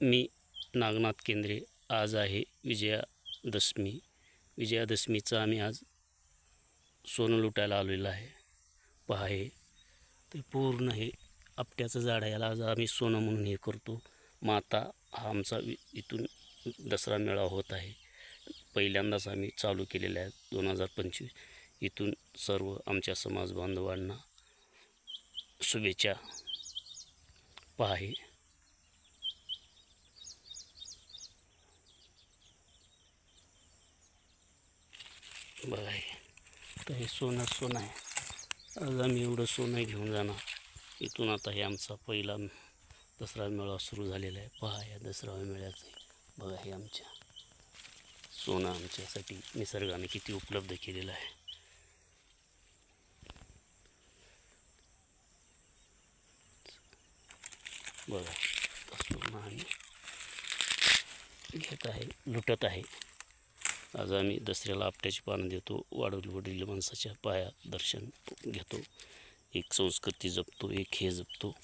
मी नागनाथ केंद्रे. आज आहे विजयादशमी. विजयादशमीचा आम्ही आज सोनं लुटायला आलेलं आहे. पहा हे. ते पूर्ण हे आपट्याचं झाड आहे. याला आज आम्ही सोनं म्हणून हे करतो. माता हा आमचा वि इथून दसरा मेळा होत आहे. पहिल्यांदाच आम्ही चालू केलेला आहे दोन हजार पंचवीस. इथून सर्व आमच्या समाज बांधवांना शुभेच्छा. पहा बघा तर हे सोनं सोनं आहे. आज आम्ही एवढं सोनं घेऊन जाणार. इथून आता हे आमचा पहिला दसरा मेळा सुरू झालेला आहे. पहा या दसरा मेळ्याचं बघा हे आमच्या. सोनं आमच्यासाठी निसर्गाने किती उपलब्ध केलेलं आहे. बघा सोनं आम्ही घेत आहे लुटत आहे. आज आम्ही दसऱ्याला आपट्याची पानं देतो वाढवली वडील माणसाच्या पाया दर्शन घेतो. एक संस्कृती जपतो एक हे जपतो.